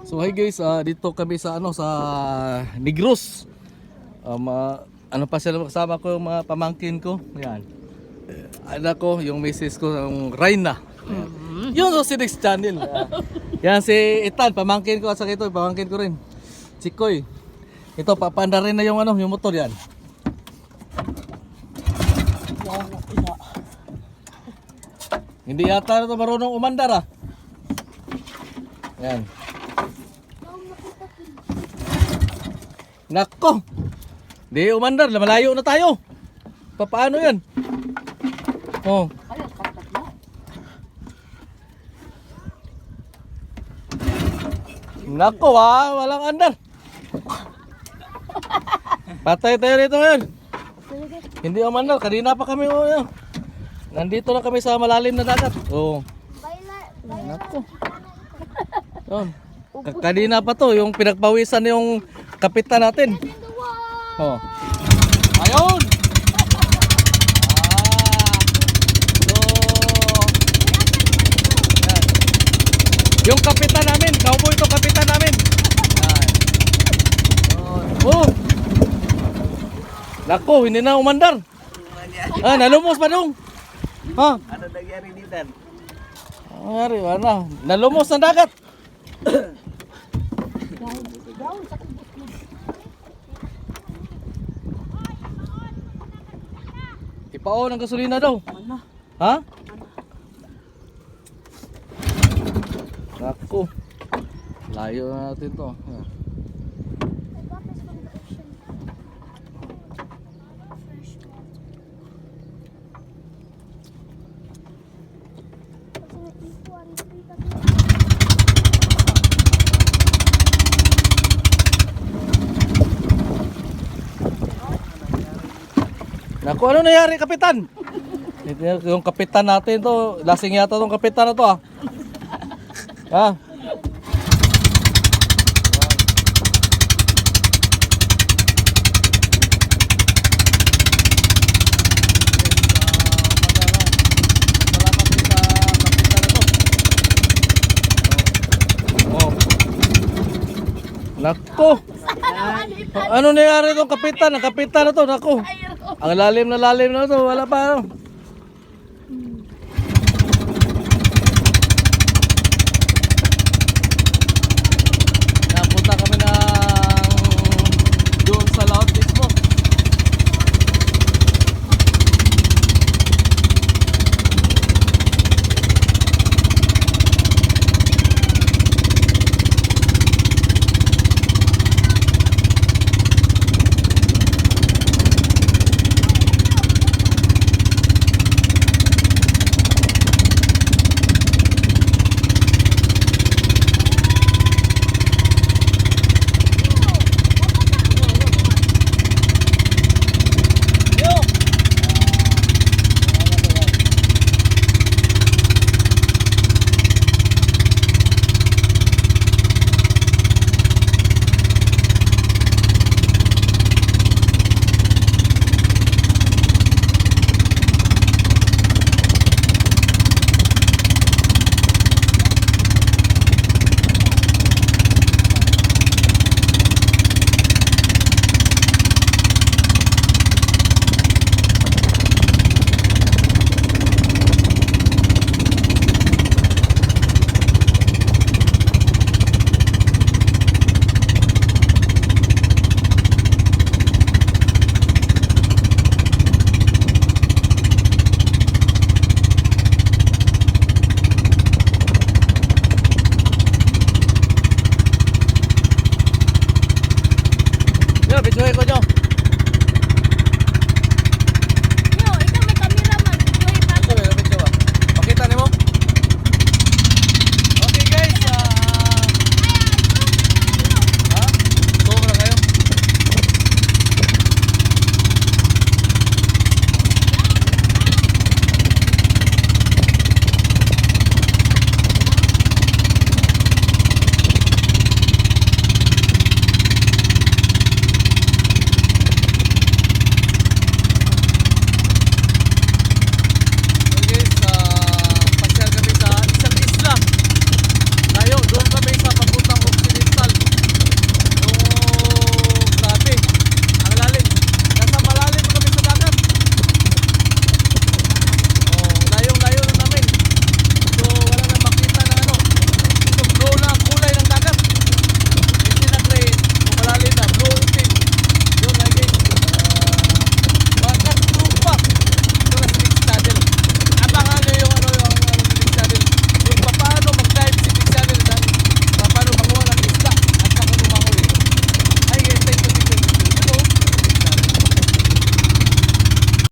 So hi guys, ah, dito kami sa ano sa Negros. Um, ah, ano pa sila kasama ko yung mga pamangkin ko. Yan. Anak ko, yung misis ko, yung Raina. Yan. Yun so si Next Channel. Ah, yan si Itan, pamangkin ko at saka ito, pamangkin ko rin. Si Koy. Ito, papanda rin na yung ano, yung motor yan. Hindi yata na ito marunong umandar ah. Yan. Nako! Di umandar, malayo na tayo. Papaano yan? Oh. Nako ah, walang andar. Patay tayo rito ngayon. Hindi umandar, kanina pa kami oh. Nandito na kami sa malalim na dagat. Oh. Nako. Ka- Kanina pa to, yung pinagpawisan yung kapitan natin. Oh. Ayun! Ah. So, yan. Yung kapitan namin, cowboy to kapitan namin. Oh. Nako, hindi na umandar. Ah, nalumos pa dong. Ha? Ano nangyari dito? Ari, ano? Nalumos ng dagat. Ipao ng gasolina daw. Ha? Naku. Layo na natin to. Yan. Naku, ano nangyari, kapitan? Yung kapitan natin to, lasing yata tong kapitan na to ah. Ha? Oh. Nako. Ano nangyari tong kapitan? Ang kapitan na to, nako. Ang lalim na lalim na to, wala pa.